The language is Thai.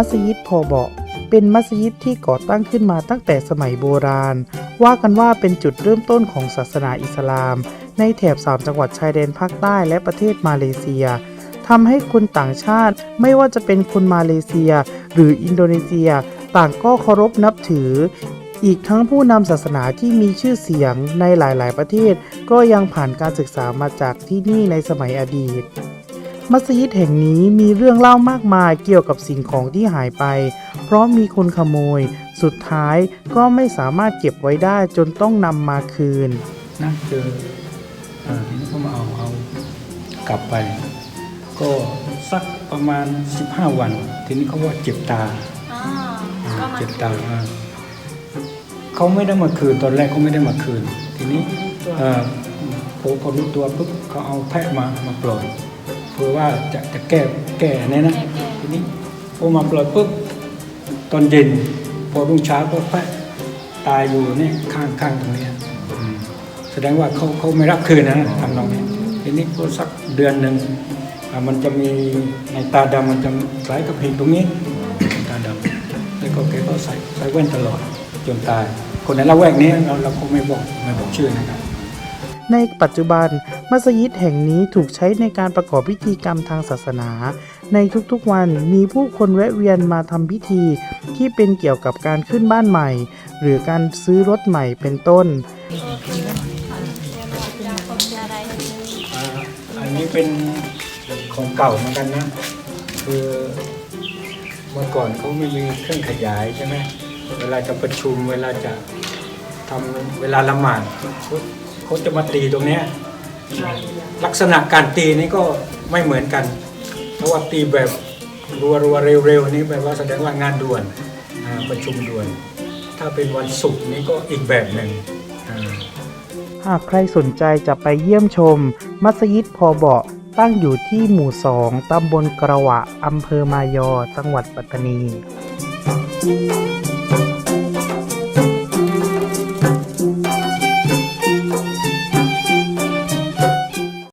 มัสยิดพอเบาะเป็นมัสยิดที่ก่อตั้งขึ้นมาตั้งแต่สมัยโบราณ ว่ากันว่าเป็นจุดเริ่มต้นของศาสนาอิสลาม ในแถบ 3 จังหวัดชายแดนภาคใต้และประเทศมาเลเซียทำให้คนต่างชาติไม่ว่าจะเป็นคนมาเลเซีย หรืออินโดนีเซีย ต่างก็เคารพนับถือ อีกทั้งผู้นำศาสนาที่มีชื่อเสียงในหลาย ๆ ประเทศ ก็ยังผ่านการศึกษามาจากที่นี่ในสมัยอดีต มัสยิดแห่งนี้มีเรื่องเล่ามากมายเกี่ยวกับสิ่งของที่หายไป เพราะมีคนขโมย สุดท้ายก็ไม่สามารถเก็บไว้ได้จนต้องนำมาคืน นะเจออ่าทีนี้เขามาเอาเอากลับไป ก็สักประมาณ 15 วัน ทีนี้เขาว่าเจ็บตาอ๋ออ่าก็มาเจ็บตาอ่าเขาไม่ได้มาคืนตอนแรกเขาไม่ได้มาคืน ทีนี้เอ่อพอพอรู้ตัวปุ๊บเขาเอาแพะมามาปล่อย เพื่อว่าจะจะแก้แก้เนี่ยนะทีนี้พอมาปล่อยปุ๊บตอนเย็น พอรุ่งเช้าก็แพะตายอยู่เนี่ยข้างข้างตรงเนี้ยอืมแสดงว่าเขาเขาไม่รับคืนนะทำนองนี้ทีนี้ก็สักเดือนหนึ่งอะมันจะมีในตาดำมันจะคล้ายกับหินตรงนี้ตาดำแล้วก็แกก็ใส่ใส่แว่นตลอดจนตาย คนในละแวกนี้เราเราคงไม่บอกไม่บอกชื่อนะครับในปัจจุบัน มัสยิดแห่งนี้ถูกใช้ในการประกอบพิธีกรรมทางศาสนา ในทุกๆวันมีผู้คนแวะเวียนมาทำพิธีที่เป็นเกี่ยวกับการขึ้นบ้านใหม่ หรือการซื้อรถใหม่เป็นต้น อันนี้เป็นของเก่าเหมือนกันนะ คือเมื่อก่อนเขาไม่มีเครื่องขยายใช่ไหมเวลาจะประชุมเวลาจะทำเวลาละหมาดเขาเขาจะมาตีตรงเนี้ย ลักษณะการตีนี่ก็ไม่เหมือนกัน เพราะว่าตีแบบรัวรัวๆเร็วๆนี่แปลว่าแสดงว่างานด่วนประชุมด่วน ถ้าเป็นวันศุกร์นี่ก็อีกแบบหนึ่งหากใครสนใจจะไปเยี่ยมชม มัสยิดพอเบาะตั้งอยู่ที่หมู่สองตำบลกระหวะอำเภอมายอ จังหวัดปัตตานี